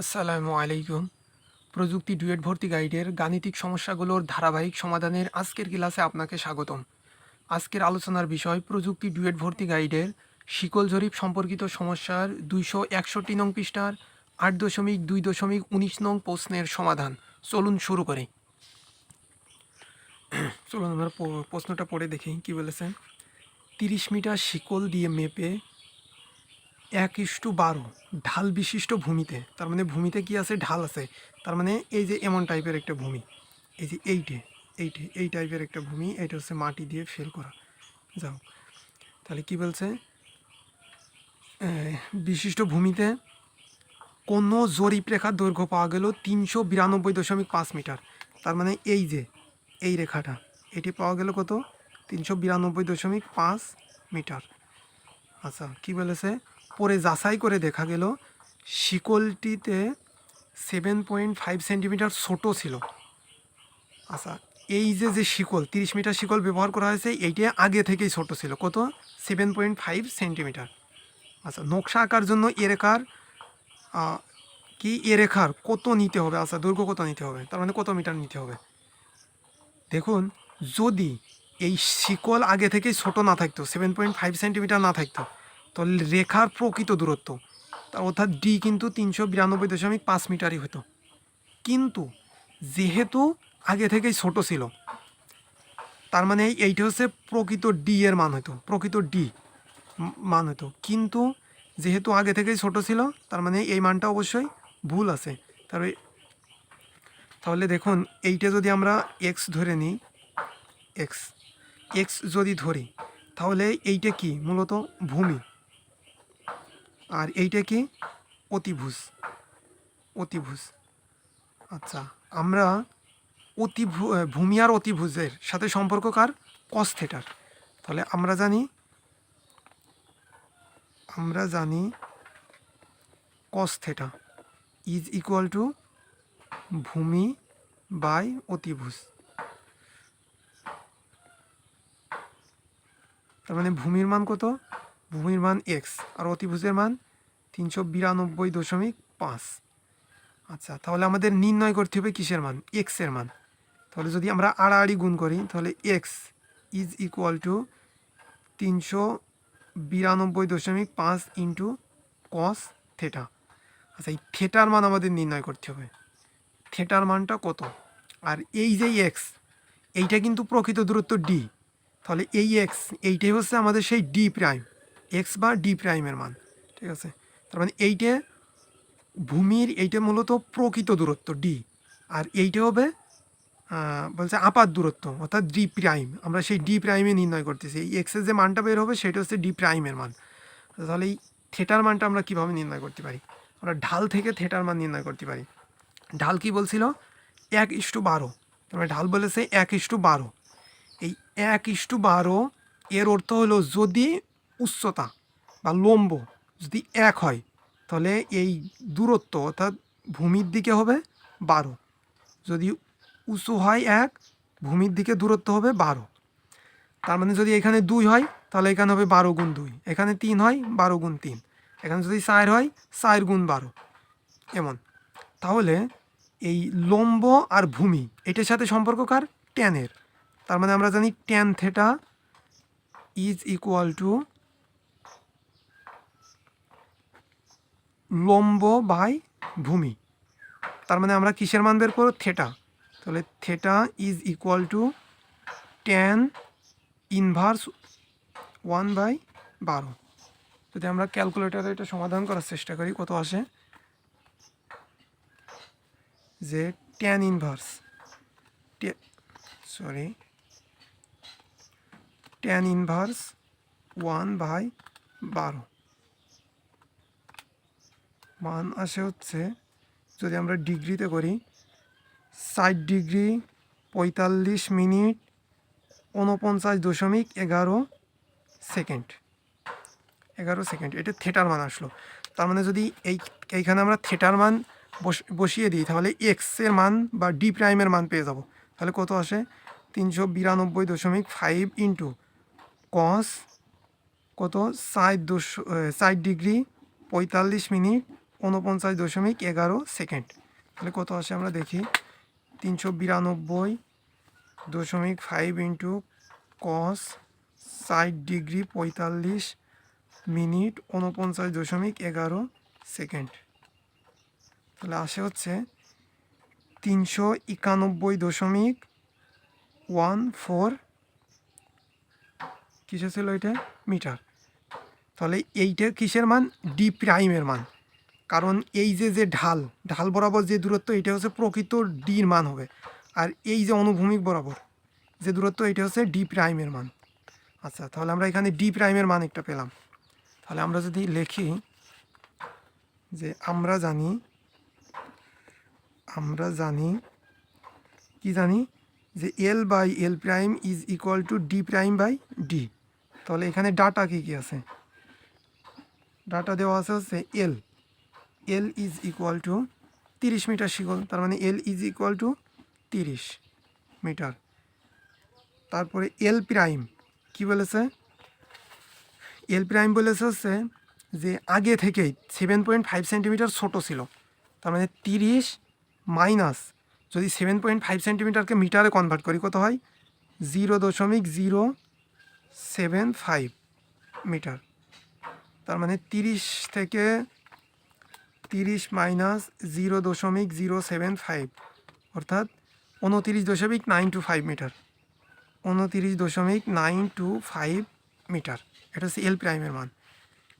আসসালামু আলাইকুম। প্রযুক্তি ডুয়েট ভর্তি গাইডের গাণিতিক সমস্যাগুলোর ধারাবাহিক সমাধানের আজকের ক্লাসে আপনাকে স্বাগতম। আজকের আলোচনার বিষয় প্রযুক্তি ডুয়েট ভর্তি গাইডের শিকল জরিপ সম্পর্কিত সমস্যার দুইশো একষট্টি নং পৃষ্ঠার আট দশমিক দুই দশমিক উনিশ নং প্রশ্নের সমাধান। চলুন শুরু করি। চলুন আমরা প্রশ্নটা পড়ে দেখি, কি বলেছেন? তিরিশ মিটার শিকল দিয়ে মেপে এক ইস্টু বারো, ঢাল বিশিষ্ট ভূমিতে। তার মানে ভূমিতে কি আছে? ঢাল আছে। তার মানে এই যে এমন টাইপের একটা ভূমি, এই যে এইটে এইটে, এই টাইপের একটা ভূমি এটা হচ্ছে মাটি দিয়ে ফেল করা। যাও, তাহলে কি বলছে? বিশিষ্ট ভূমিতে কোনো জরিপ রেখার দৈর্ঘ্য পাওয়া গেল তিনশো বিরানব্বই দশমিক পাঁচ মিটার। তার মানে এই যে, এই রেখাটা, এটি পাওয়া গেল কত? তিনশো বিরানব্বই দশমিক পাঁচ মিটার। আচ্ছা কি বলেছে? পরে যাচাই করে দেখা গেল, শিকলটিতে সেভেন পয়েন্ট ফাইভ সেন্টিমিটার ছোটো ছিল। আচ্ছা এই যে যে শিকল, তিরিশ মিটার শিকল ব্যবহার করা হয়েছে, এইটা আগে থেকেই ছোট ছিল। কত? সেভেন পয়েন্ট ফাইভ সেন্টিমিটার আচ্ছা নকশা আঁকার জন্য এ রেখার কি এ রেখার কত নিতে হবে? আচ্ছা দৈর্ঘ্য কত নিতে হবে? তার মানে কত মিটার নিতে হবে? দেখুন, যদি এই শিকল আগে থেকেই ছোট না থাকতো সেভেন পয়েন্ট ফাইভ সেন্টিমিটার না থাকতো তাহলে রেখার প্রকৃত দূরত্ব। তার অর্থাৎ ডি কিন্তু তিনশো বিরানব্বই দশমিক পাঁচ মিটারই হতো। কিন্তু যেহেতু আগে থেকেই ছোট ছিল, তার মানে এইটা হচ্ছে প্রকৃত ডি এর মান হতো, প্রকৃত ডি মান হতো। কিন্তু যেহেতু আগে থেকেই ছোট ছিল, তার মানে এই মানটা অবশ্যই ভুল আছে। তার তাহলে দেখুন, এইটা যদি আমরা এক্স ধরে নিই এক্স এক্স যদি ধরি, তাহলে এইটা কি? মূলত ভূমি। আর এইটা কি? অতিভুজ। অতিভুজ। আচ্ছা আমরা আহ, ভূমি আর অতিভুজের সাথে সম্পর্ক কার? কস থেটার তাহলে আমরা জানি আমরা জানি cos theta is equal to ভূমি বাই অতিভুজ। তার মানে ভূমির মান কত? ভূমির মান এক্স আর অতিভুজের মান তিনশো বিরানব্বই দশমিক পাঁচ। আচ্ছা তাহলে আমাদের নির্ণয় করতে হবে কিসের মান? এক্সের মান। তাহলে যদি আমরা আড়াআড়ি গুণ করি, তাহলে এক্স ইজ ইকুয়াল টু তিনশো বিরানব্বই দশমিক পাঁচ ইন্টু কস থেটা আচ্ছা এই থেটার মান আমাদের নির্ণয় করতে হবে। থেটার মানটা কত? আর এই যে এক্স এইটা কিন্তু প্রকৃত দূরত্ব ডি তাহলে এই এক্স এইটাই হচ্ছে আমাদের সেই ডি প্রাইম এক্স বা ডি প্রাইমের মান, ঠিক আছে? তার মানে এইটা ভূমির, এইটা মূলত প্রকৃত দূরত্ব ডি আর এইটা হবে বলছে আপাত দূরত্ব, অর্থাৎ ডি প্রাইম আমরা সেই ডি প্রাইমে নির্ণয় করতেছি। এই এক্সের যে মানটা বের হবে, সেটা হচ্ছে ডি প্রাইমের মান। তাহলে এই থেটার মানটা আমরা কীভাবে নির্ণয় করতে পারি? আমরা ঢাল থেকে থেটার মান নির্ণয় করতে পারি। ঢাল কি বলছিল? এক ইস্টু বারো। তার মানে ঢাল বলেছে এক ইস্টু বারো। এই এক ইস্টু বারো, এর অর্থ হলো যদি উচ্চতা বা লম্ব যদি এক হয়, তাহলে এই দূরত্ব অর্থাৎ ভূমির দিকে হবে বারো। যদি উঁচু হয় এক, ভূমির দিকে দূরত্ব হবে বারো। তার মানে যদি এখানে দুই হয়, তাহলে এখানে হবে বারো গুণ দুই। এখানে তিন হয়, বারো গুণ তিন। এখানে যদি চার হয়, চার গুণ বারো। এমন। তাহলে এই লম্ব আর ভূমি, এটার সাথে সম্পর্ক কার? ট্যানের তার মানে আমরা জানি tan theta is equal to লম্ব বাই ভূমি। তার মানে আমরা কিসের মান বের করব? থেটা। তাহলে theta is equal to tan inverse one by বারো। যদি আমরা ক্যালকুলেটারে এটা সমাধান করার চেষ্টা করি, কত আসে? যে tan inverse sorry tan inverse one by বারো। মান আসে হচ্ছে, যদি আমরা ডিগ্রিতে করি, ষাট ডিগ্রি পঁয়তাল্লিশ মিনিট উনপঞ্চাশ দশমিক এগারো সেকেন্ড। এগারো সেকেন্ড, এটা থেটার মান আসলো। তার মানে যদি এই, এইখানে আমরা থেটার মান বস- বসিয়ে দিই, তাহলে এক্সের মান বা ডি প্রাইমের মান পেয়ে যাব। তাহলে কত আসে? তিনশো বিরানব্বই দশমিক ফাইভ ইন্টু কস কত? ষাট দুশো ষাট ডিগ্রি পঁয়তাল্লিশ মিনিট উনপঞ্চাশ দশমিক এগারো সেকেন্ড। তাহলে কত আসে আমরা দেখি? তিনশো বিরানব্বই দশমিক ফাইভ ইন্টু কস ষাট ডিগ্রি পঁয়তাল্লিশ মিনিট উনপঞ্চাশ দশমিক এগারো সেকেন্ড। তাহলে আসে হচ্ছে তিনশো একানব্বই দশমিক ওয়ান ফোর। কিসে ছিল এটা? মিটার। তাহলে এইটা কিসের মান? ডি প্রাইমের মান। কারণ এই যে যে ঢাল ঢাল বরাবর যে দূরত্ব, এটা হচ্ছে প্রকৃত ডির মান হবে। আর এই যে অনুভূমিক বরাবর যে দূরত্ব, এটা হচ্ছে ডি প্রাইমের মান। আচ্ছা তাহলে আমরা এখানে ডি প্রাইমের মান একটা পেলাম। তাহলে আমরা যদি লিখি যে আমরা জানি আমরা জানি, কি জানি? যে L by L prime is equal to D prime by D তাহলে এখানে ডাটা কী কী আছে? ডাটা দেওয়া আছে হচ্ছে L L is equal to তিরিশ মিটার শিকল, তার মানে এল ইজ ইকুয়াল টু তিরিশ মিটার। তারপরে এল প্রাইম কি বলেছে? এল প্রাইম বলেছে হচ্ছে যে আগে থেকেই সেভেন পয়েন্ট ফাইভ সেন্টিমিটার ছোটো ছিল, তার মানে তিরিশ মাইনাস যদি সেভেন পয়েন্ট ফাইভ সেন্টিমিটারকে মিটারে কনভার্ট করি, কত হয়? জিরো দশমিক জিরো সেভেন ফাইভ মিটার তার মানে তিরিশ থেকে তিরিশ মাইনাস জিরো দশমিক জিরো সেভেন ফাইভ, অর্থাৎ উনতিরিশ দশমিক নাইন টু ফাইভ মিটার। উনতিরিশ দশমিক নাইন টু ফাইভ মিটার, এটা হচ্ছে এল প্রাইমের মান।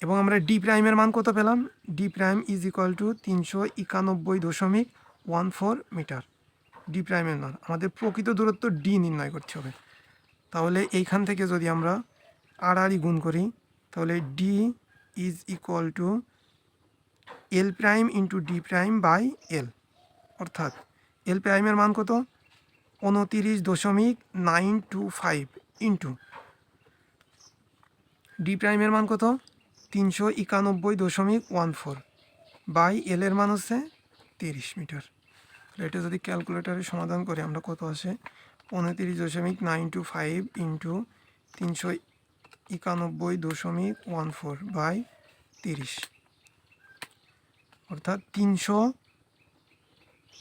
এবং আমরা ডি প্রাইমের মান কত পেলাম? D prime is equal to তিনশো একানব্বই দশমিক ওয়ান ফোর মিটার। ডি প্রাইমের মান। আমাদের প্রকৃত দূরত্ব ডি নির্ণয় করতে হবে। তাহলে এইখান থেকে যদি আমরা আড়াআড়ি গুণ করি, তাহলে D is equal to L prime into D prime by L অর্থাৎ এল প্রাইমের মান কত? উনতিরিশ দশমিক nine two five into D প্রাইমের মান কত? তিনশো একানব্বই দশমিক ওয়ান ফোর বাই এল এর মান হচ্ছে তিরিশ মিটার। এটা যদি ক্যালকুলেটারে সমাধান করি, আমরা কত আসে? উনতিরিশ দশমিক নাইন টু ফাইভ ইন্টু তিনশো একানব্বই দশমিক ওয়ান ফোর বাই তিরিশ। অর্থাৎ তিনশো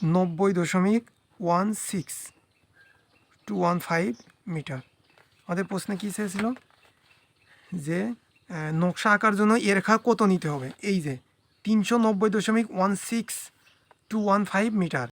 নব্বই দশমিক one six two one five metre. আমাদের প্রশ্নে কী চেয়েছিল? যে নকশা আঁকার জন্য এ রেখা কত নিতে হবে? এই যে, তিনশো নব্বই দশমিক one six two one five metre.